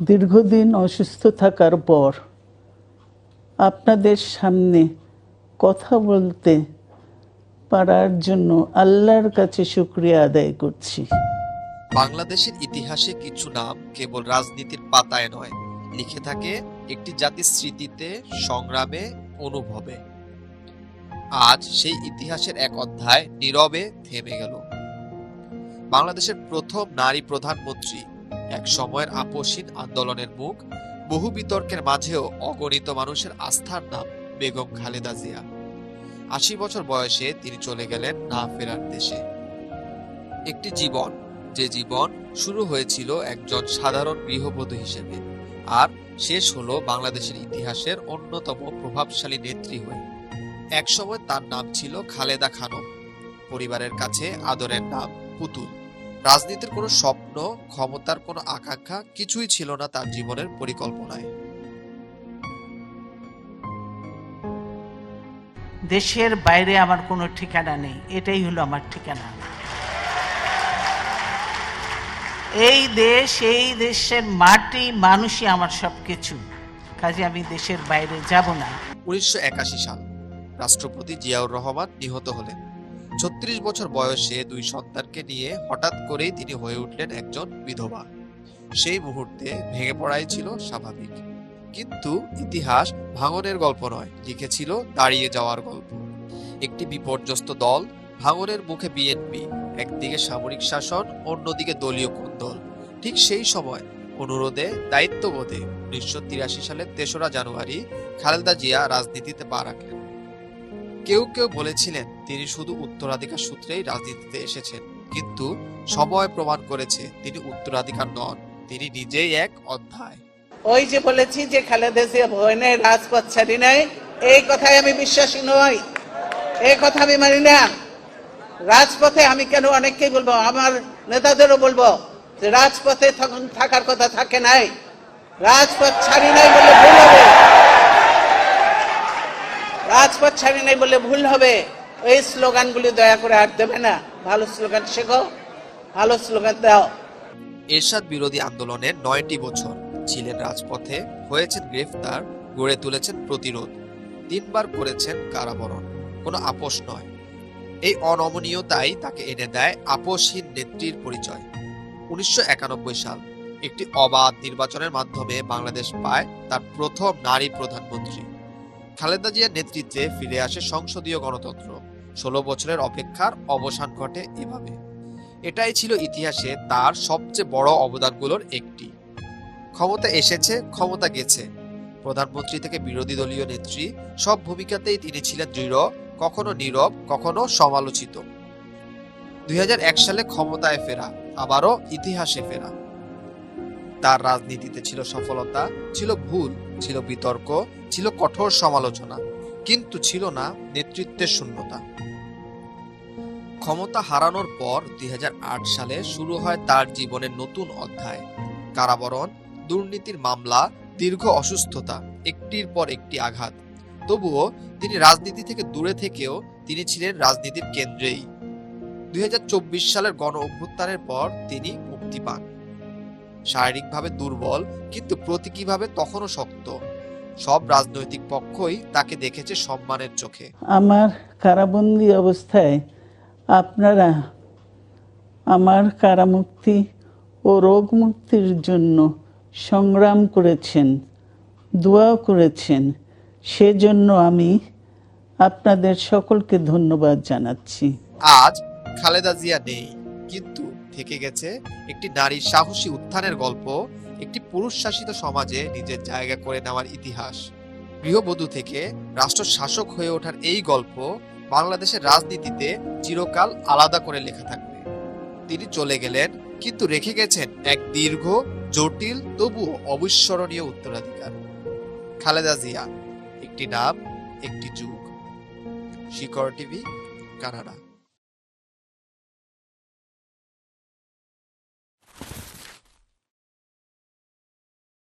দীর্ঘদিন অসুস্থ থাকার পর আপনাদের সামনে কথা বলতে পারার জন্য আল্লাহর কাছে শুক্রিয়া আদায় করছি। বাংলাদেশের ইতিহাসে কিছু নাম কেবল রাজনীতির পাতায় নয়, লিখে থাকে একটি জাতির স্মৃতিতে, সংগ্রামে, অনুভবে। আজ সেই ইতিহাসের এক অধ্যায় নীরবে থেমে গেল। বাংলাদেশের প্রথম নারী প্রধানমন্ত্রী এক সময়ের আপসীন আন্দোলনের মুখ, বহু বিতর্কের মাঝেও অগণিত মানুষের আস্থার নাম বেগম খালেদা জিয়া। আশি বছর বয়সে তিনি চলে গেলেন না ফেরার দেশে। একটি জীবন, যে জীবন শুরু হয়েছিল একজন সাধারণ গৃহবধূ হিসেবে, আর শেষ হলো বাংলাদেশের ইতিহাসের অন্যতম প্রভাবশালী নেত্রী হয়ে। একসময় তার নাম ছিল খালেদা খানম। পরিবারের কাছে আদরের নাম পুতুল। রাজনীতির কোনো স্বপ্ন ক্ষমতার কোনো আকাঙ্ক্ষা কিছুই ছিল না তার জীবনের পরিকল্পনায়। দেশের বাইরে আমার কোনো ঠিকানা নেই এটাই হলো আমার ঠিকানা। এই দেশ এই দেশের মাটি মানুষই আমার সব কিছু কাজে আমি দেশের বাইরে যাব না। উনিশশো একাশি সাল রাষ্ট্রপতি জিয়াউর রহমান নিহত হলেন। ছত্রিশ বছর বয়সে দুই সন্তানকে নিয়ে হঠাৎ করেই তিনি হয়ে উঠলেন একজন বিধবা। সেই মুহূর্তে ভেঙে পড়াই ছিল স্বাভাবিক। কিন্তু ইতিহাস ভাঙনের গল্প নয়, লিখেছিল দাঁড়িয়ে যাওয়ার গল্প। একটি বিপর্যস্ত দল, ভাঙনের মুখে বিএনপি, একদিকে সামরিক শাসন, অন্যদিকে দলীয় কোন্দল। ঠিক সেই সময় অনুরোধে, দায়িত্ববোধে উনিশশো তিরাশি সালের তেসরা জানুয়ারি খালেদা জিয়া রাজনীতিতে পা রাখলেন কেউ কেউ বলেছিলেন, তিনি শুধু উত্তরাধিকার সূত্রেই রাজনীতিতে এসেছেন। কিন্তু সময় প্রমাণ করেছে, তিনি উত্তরাধিকার নন, তিনি নিজেই এক অধ্যায়। ওই যে বলেছি যে খালেদা জিয়া ভয় নেই, রাজপথ ছাড়ি নাই, এই কথায় আমি বিশ্বাসী নই। এই কথা আমি মানি না। রাজপথে আমি কেন অনেককেই বলব? আমার নেতাদেরও বলব যে রাজপথে থাকার কথা থাকে নাই। রাজপথ ছাড়ি নাই বলে ভুল হবে। রাজপথ ছাড়ি নাই বলে ভুল হবে। এই স্লোগানগুলি দয়া করে আর দেবে না। ভালো স্লোগান শেখো, ভালো স্লোগান দাও। এরশাদ বিরোধী আন্দোলনের নয়টি বছর ছিলেন রাজপথে, হয়েছেন গ্রেফতার, গড়ে তুলেছেন প্রতিরোধ। তিনবার করেছেন কারাবরণ, কোনো আপোষ নয়। এই অনমনীয়তাই তাকে এনে দেয় আপোষহীন নেত্রীর পরিচয়। উনিশশো একানব্বই সাল একটি অবাধ নির্বাচনের মাধ্যমে বাংলাদেশ পায় তার প্রথম নারী প্রধানমন্ত্রী। খালেদা জিয়ার নেতৃত্বে ফিরে আসে সংসদীয় গণতন্ত্র। ষোলো বছরের অপেক্ষার অবসান ঘটে এভাবে। এটাই ছিল ইতিহাসে তার সবচেয়ে বড় অবদানগুলোর একটি। ক্ষমতা এসেছে, ক্ষমতা গেছে। প্রধানমন্ত্রী থেকে বিরোধী দলীয় নেত্রী, সব ভূমিকাতেই তিনি ছিলেন দৃঢ়, কখনো নীরব, কখনো সমালোচিত। দুই হাজার এক সালে ক্ষমতায় ফেরা, আবারও ইতিহাসে ফেরা। তার রাজনীতিতে ছিল সফলতা, ছিল ভুল, ছিল বিতর্ক, ছিল কঠোর সমালোচনা, কিন্তু ছিল না নেতৃত্বের শূন্যতা। ক্ষমতা হারানোর পর দুই হাজার আট সালে শুরু হয় তার জীবনের নতুন অধ্যায়। কারাবরণ, দুর্নীতির মামলা, দীর্ঘ অসুস্থতা, একটির পর একটি আঘাত। তবুও তিনি রাজনীতি থেকে দূরে থেকেও তিনি ছিলেন রাজনীতির কেন্দ্রেই। দুই হাজার চব্বিশ সালের গণ অভ্যুত্থানের পর তিনি মুক্তি পান। শারীরিকভাবে দুর্বল কিন্তু প্রতীকীভাবে তখনও শক্ত। সব রাজনৈতিক পক্ষই তাকে দেখেছে সম্মানের চোখে। আমার কারাবন্দি অবস্থায় আপনারা আমার কারামুক্তি ও রোগ মুক্তির জন্য সংগ্রাম করেছেন দোয়াও করেছেন। সেজন্য আমি আপনাদের সকলকে ধন্যবাদ জানাচ্ছি। আজ খালেদা জিয়া নেই কিন্তু থেকে গেছে একটি নারীর সাহসী উত্থানের গল্প, একটি পুরুষ শাসিত সমাজে নিজের জায়গা করে নেওয়ার ইতিহাস। গৃহবধূ থেকে রাষ্ট্র শাসক হয়ে ওঠার এই গল্প বাংলাদেশের রাজনীতিতে চিরকাল আলাদা করে লেখা থাকবে। তিনি চলে গেলেন, কিন্তু রেখে গেছেন এক দীর্ঘ, জটিল, তবুও অবিস্মরণীয় উত্তরাধিকার। খালেদা জিয়া, একটি নাম, একটি যুগ। Shikor TV, Canada.